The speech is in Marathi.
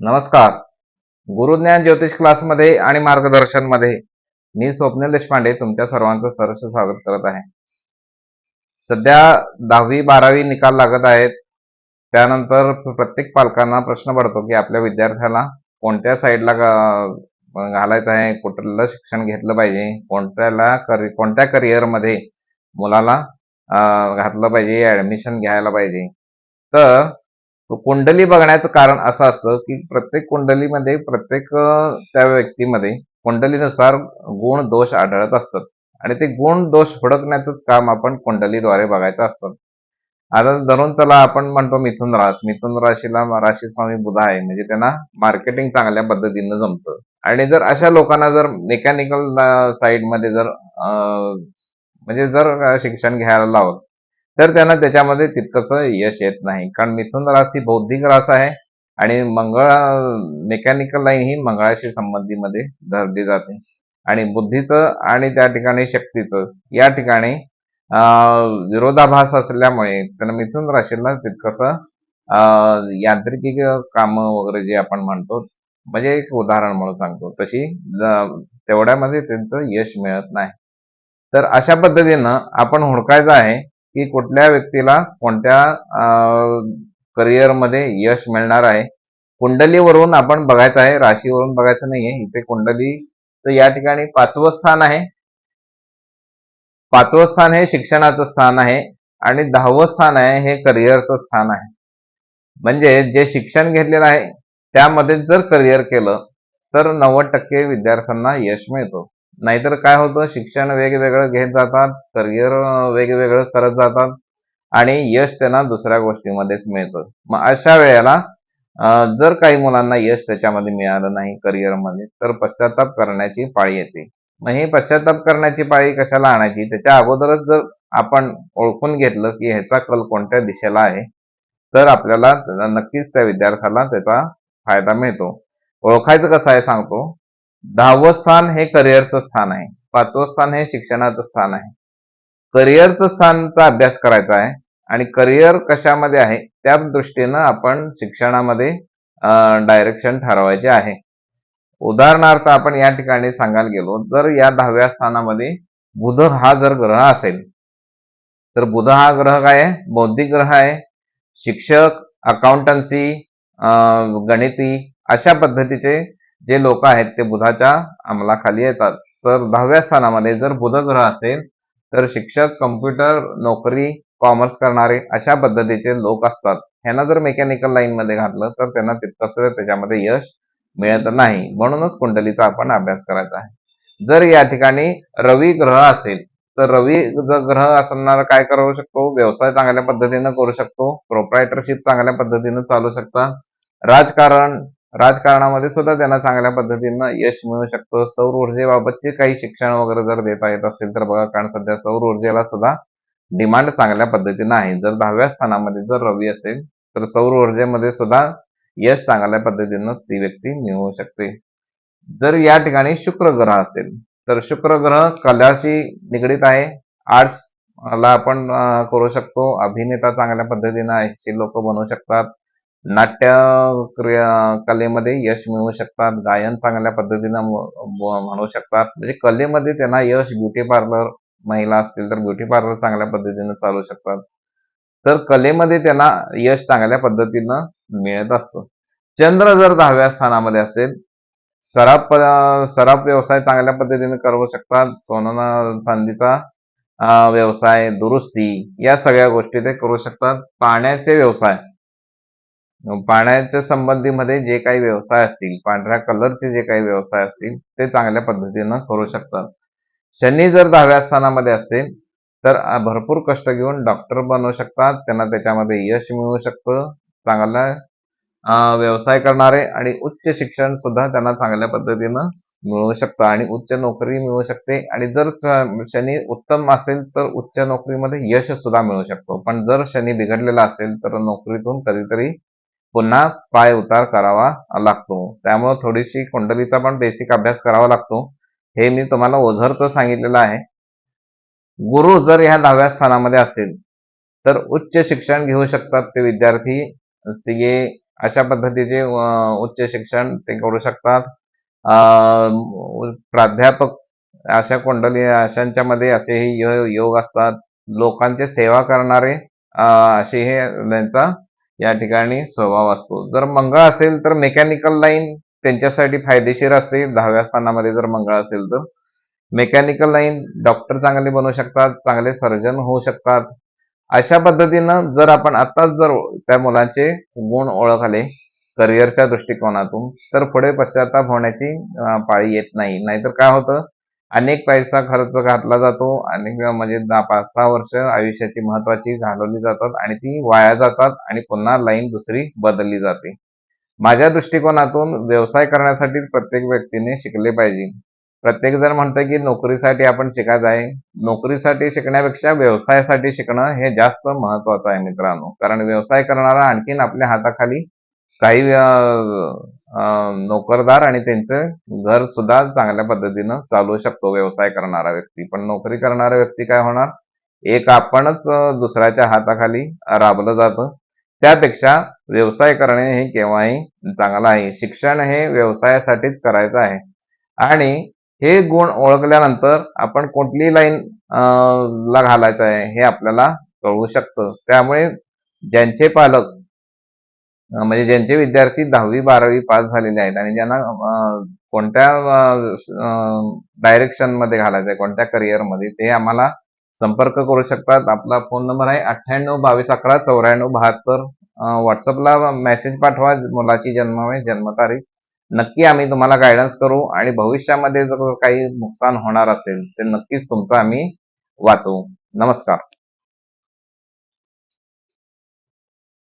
नमस्कार. गुरुज्ञान ज्योतिष क्लासमध्ये आणि मार्गदर्शनमध्ये मी स्वप्नील देशपांडे तुमच्या सर्वांचं सरस स्वागत करत आहे. सध्या दहावी बारावी निकाल लागत आहेत. त्यानंतर प्रत्येक पालकांना प्रश्न पडतो की आपल्या विद्यार्थ्याला कोणत्या साईडला घालायचं आहे कुठलं शिक्षण घेतलं पाहिजे कोणत्याला करि कोणत्या करिअरमध्ये मुलाला घातलं पाहिजे ऍडमिशन घ्यायला पाहिजे. तर कुंडली बघण्याचं कारण असं असतं की प्रत्येक कुंडलीमध्ये प्रत्येक त्या व्यक्तीमध्ये कुंडलीनुसार गुण दोष आढळत असतात. आणि ते गुण दोष हुडकण्याचंच काम आपण कुंडलीद्वारे बघायचं असतं. आता धरून चला आपण म्हणतो मिथुन रास. मिथुन राशीला राशी स्वामी बुधा आहे. म्हणजे त्यांना मार्केटिंग चांगल्या पद्धतीनं जमतं. आणि जर अशा लोकांना जर मेकॅनिकल साईडमध्ये जर म्हणजे जर शिक्षण घ्यायला लावलं तर त्यांना त्याच्यामध्ये तितकंसं यश येत नाही. कारण मिथुन रास ही बौद्धिक रास आहे आणि मंगळ मेकॅनिकल लाईन ही मंगळाशी संबंधीमध्ये धरली जाते. आणि बुद्धीचं आणि त्या ठिकाणी शक्तीचं या ठिकाणी विरोधाभास असल्यामुळे त्यांना मिथुन राशीला तितकंसं यांत्रिकी कामं वगैरे जे आपण म्हणतो म्हणजे एक उदाहरण म्हणून सांगतो. तशी तेवढ्यामध्ये त्यांचं यश मिळत नाही. तर अशा पद्धतीनं आपण हुडकायचं आहे की कुठल्या व्यक्तीला कोणत्या करिअरमध्ये यश मिळणार आहे कुंडलीवरून आपण बघायचं आहे राशीवरून बघायचं नाहीये. इथे कुंडली तर या ठिकाणी पाचवं स्थान आहे. पाचवं स्थान हे शिक्षणाचं स्थान आहे आणि दहावं स्थान आहे हे करिअरचं स्थान आहे. म्हणजे जे शिक्षण घेतलेलं आहे त्यामध्ये जर करिअर केलं तर नव्वद टक्के विद्यार्थ्यांना यश मिळतो. नाहीतर काय होतं शिक्षण वेगवेगळं घेत जातात करिअर वेगवेगळं करत जातात आणि यश त्यांना दुसऱ्या गोष्टीमध्येच मिळतं. मग अशा वेळेला जर काही मुलांना यश त्याच्यामध्ये मिळालं नाही करिअरमध्ये तर पश्चाताप करण्याची पाळी येते. मग ही पश्चाताप करण्याची पाळी कशाला आणायची? त्याच्या अगोदरच जर आपण ओळखून घेतलं की ह्याचा कल कोणत्या दिशेला आहे तर आपल्याला नक्कीच त्या विद्यार्थ्याला त्याचा फायदा मिळतो. ओळखायचं कसं आहे सांगतो. दहावं स्थान हे करिअरचं स्थान आहे. पाचवं स्थान हे शिक्षणाचं स्थान आहे. करिअरचं स्थानचा अभ्यास करायचा आहे आणि करिअर कशामध्ये आहे त्या दृष्टीनं आपण शिक्षणामध्ये डायरेक्शन ठरवायचे आहे. उदाहरणार्थ आपण या ठिकाणी सांगायला गेलो जर या दहाव्या स्थानामध्ये बुध हा जर ग्रह असेल तर बुध हा ग्रह काय आहे? बौद्धिक ग्रह आहे. शिक्षक अकाउंटन्सी गणिती अशा पद्धतीचे जे लोक आहेत ते बुधाच्या अंमलाखाली येतात. तर दहाव्या स्थानामध्ये जर बुध ग्रह असेल तर शिक्षक कम्प्युटर नोकरी कॉमर्स करणारे अशा पद्धतीचे लोक असतात. ह्यांना जर मेकॅनिकल लाईन मध्ये घातलं तर त्यांना तितकंसं त्याच्यामध्ये यश मिळत नाही. म्हणूनच कुंडलीचा आपण अभ्यास करायचा आहे. जर या ठिकाणी रवी ग्रह असेल तर रवी जर ग्रह असणार काय करू शकतो? व्यवसाय चांगल्या पद्धतीनं करू शकतो. प्रोप्रायटरशिप चांगल्या पद्धतीनं चालू शकतात राजकारण राजकारणामध्ये सुद्धा त्यांना चांगल्या पद्धतीनं यश मिळू शकतं. सौर ऊर्जेबाबतचे काही शिक्षण वगैरे जर देता येत असेल तर बघा कारण सध्या सौर ऊर्जेला सुद्धा डिमांड चांगल्या पद्धतीनं आहे. जर दहाव्या स्थानामध्ये जर रवी असेल तर सौर ऊर्जेमध्ये सुद्धा यश चांगल्या पद्धतीनं ती व्यक्ती मिळवू शकते. जर या ठिकाणी शुक्र ग्रह असेल तर शुक्र ग्रह कलाशी निगडीत आहे. आर्ट्स ला आपण करू शकतो. अभिनेता चांगल्या पद्धतीनं असे लोक बनवू शकतात. नाट्य क्रिया कलेमध्ये यश मिळवू शकतात गायन चांगल्या पद्धतीनं म्हणू शकतात. म्हणजे कलेमध्ये त्यांना यश ब्युटी पार्लर महिला असतील तर ब्युटी पार्लर चांगल्या पद्धतीनं चालू शकतात. तर कलेमध्ये त्यांना यश चांगल्या पद्धतीनं मिळत असतं. चंद्र जर दहाव्या स्थानामध्ये असेल सराप सराप व्यवसाय चांगल्या पद्धतीने करू शकतात. सोनं चांदीचा व्यवसाय दुरुस्ती या सगळ्या गोष्टी ते करू शकतात. पाण्याचे व्यवसाय पाण्याच्या संबंधीमध्ये जे काही व्यवसाय असतील पांढऱ्या कलरचे जे काही व्यवसाय असतील ते चांगल्या पद्धतीनं करू शकतात. शनी जर दहाव्या स्थानामध्ये असतील तर भरपूर कष्ट घेऊन डॉक्टर बनवू शकतात. त्यांना त्याच्यामध्ये यश मिळू शकतं. चांगला व्यवसाय करणारे आणि उच्च शिक्षण सुद्धा त्यांना चांगल्या पद्धतीनं मिळू शकतं आणि उच्च नोकरी मिळू शकते. आणि जर शनी उत्तम असेल तर उच्च नोकरीमध्ये यश सुद्धा मिळू शकतो. पण जर शनी बिघडलेला असेल तर नोकरीतून कधीतरी पुन्हा पाय उतार करावा लागतो. त्यामुळे थोडीशी कुंडलीचा पण बेसिक अभ्यास करावा लागतो. हे मी तुम्हाला ओझरतं सांगितलेलं आहे. गुरु जर ह्या दहाव्या स्थानामध्ये असेल तर उच्च शिक्षण घेऊ शकतात ते विद्यार्थी. सी ए अशा पद्धतीचे उच्च शिक्षण ते करू शकतात. प्राध्यापक अशा कुंडली अशांच्या मध्ये असेही यो- योग असतात. लोकांची सेवा करणारे अं, असे हे त्यांचा या ठिकाणी स्वभाव असतो. जर मंगळ असेल तर मेकॅनिकल लाईन त्यांच्यासाठी फायदेशीर असते. दहाव्या स्थानामध्ये जर मंगळ असेल तर. मेकॅनिकल लाईन डॉक्टर चांगले बनवू शकतात चांगले सर्जन होऊ शकतात. अशा पद्धतीनं जर आपण आताच जर त्या मुलांचे गुण ओळखले करिअरच्या दृष्टिकोनातून तर पुढे पश्चाताप होण्याची पाळी येत नाही. नाहीतर काय होतं? अनेक पैसा खर्च घातला जातो अनेक म्हणजे दहा पाच सहा वर्ष आयुष्याची महत्वाची घालवली जातात आणि ती वाया जातात आणि पुन्हा लाईन दुसरी बदलली जाते. माझ्या दृष्टिकोनातून व्यवसाय करण्यासाठी प्रत्येक व्यक्तीने शिकले पाहिजे. प्रत्येक जण म्हणतं की नोकरीसाठी आपण शिकायचं आहे. नोकरीसाठी शिकण्यापेक्षा व्यवसायासाठी शिकणं हे जास्त महत्वाचं आहे मित्रांनो. कारण व्यवसाय करणारा आणखीन आपल्या हाताखाली काही नोकरदार आणि त्यांचं घर सुद्धा चांगल्या पद्धतीनं चालवू शकतो व्यवसाय करणारा व्यक्ती. पण नोकरी करणारा व्यक्ती काय होणार? एक आपणच दुसऱ्याच्या हाताखाली राबलं जातं. त्यापेक्षा व्यवसाय करणे हे केव्हाही चांगलं आहे. शिक्षण हे व्यवसायासाठीच करायचं आहे. आणि हे गुण ओळखल्यानंतर आपण कुठली लाईन ला घालायचं आहे हे आपल्याला कळू शकतं. त्यामुळे ज्यांचे पालक म्हणजे ज्यांचे विद्यार्थी दहावी बारावी पास झालेले आहेत आणि ज्यांना कोणत्या डायरेक्शनमध्ये घालायचं आहे कोणत्या career मध्ये ते आम्हाला संपर्क करू शकतात. आपला फोन नंबर आहे अठ्ठ्याण्णव बावीस अकरा चौऱ्याण्णव बहात्तर. व्हॉट्सअपला मेसेज पाठवा मुलाची जन्म आहे जन्मतारीख. नक्की आम्ही तुम्हाला गायडन्स करू आणि भविष्यामध्ये जर काही नुकसान होणार असेल ते नक्कीच तुमचं आम्ही वाचवू. नमस्कार.